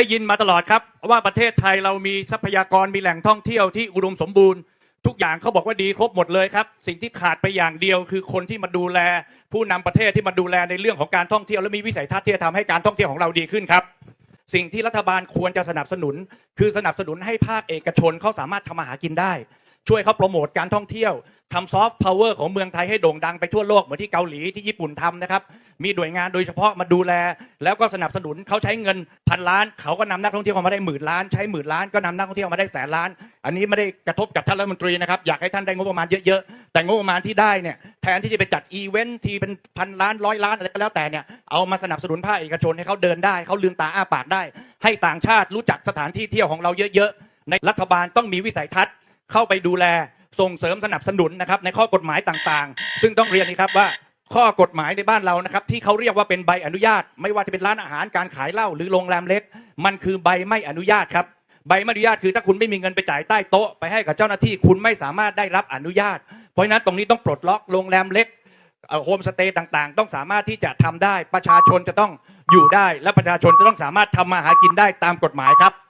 ได้ยินมาตลอดครับ ว่าประเทศไทยเรามีทรัพยากรมีแหล่งท่องเที่ยวที่อุดมสมบูรณ์ ทุกอย่างเขาบอกว่าดีครบหมดเลยครับ สิ่งที่ขาดไปอย่างเดียวคือคนที่มาดูแล ผู้นำประเทศที่มาดูแลในเรื่องของการท่องเที่ยวและมีวิสัยทัศน์ที่จะทำให้การท่องเที่ยวของเราดีขึ้นครับ สิ่งที่รัฐบาลควรจะสนับสนุน คือสนับสนุนให้ภาคเอกชนเขาสามารถทำมาหากินได้ ช่วยเขาโปรโมทการท่องเที่ยว ทำซอฟต์พาวเวอร์ของเมืองไทยให้โด่งดังไปทั่วโลกเหมือนที่เกาหลีที่ญี่ปุ่นทำนะครับ มีหน่วยงานโดยเฉพาะมาดูแล แล้วก็สนับสนุนเขาใช้เงินพันล้าน เขาก็นำนักท่องเที่ยวเขามาได้หมื่นล้าน ใช้หมื่นล้านก็นำนักท่องเที่ยวมาได้แสนล้าน อันนี้ไม่ได้กระทบกับท่านรัฐมนตรีนะครับอยากให้ท่านได้งบประมาณเยอะๆแต่งบประมาณที่ได้เนี่ยแทนที่จะไปจัดอีเวนท์ทีเป็นพันล้านร้อยล้านอะไรก็แล้วแต่เนี่ยเอามาสนับสนุนภาคเอกชนให้เขาเดินได้เขาลืมตาอ้าปากได้ ให้ต่างชาติรู้จักสถานที่เที่ยวของเราเยอะๆในรัฐบาลต้องมีวิสัยทัศน์เข้าไปดูแล ส่งเสริมสนับสนุนนะครับในข้อกฎหมายต่างๆ ซึ่งต้องเรียนนี้ครับว่าข้อกฎหมายในบ้านเรานะครับที่เขาเรียกว่าเป็นใบอนุญาต ไม่ว่าจะเป็นร้านอาหารการขายเหล้าหรือโรงแรมเล็ก มันคือใบไม่อนุญาตครับใบไม่อนุญาตคือถ้าคุณไม่มีเงินไปจ่ายใต้โต๊ะไปให้กับเจ้าหน้าที่คุณไม่สามารถได้รับอนุญาต เพราะฉะนั้นตรงนี้ต้องปลดล็อกโรงแรมเล็กโฮมสเตย์ต่างๆ ต้องสามารถที่จะทำได้ประชาชนจะต้องอยู่ได้ และประชาชนจะต้องสามารถทำมาหากินได้ตามกฎหมายครับ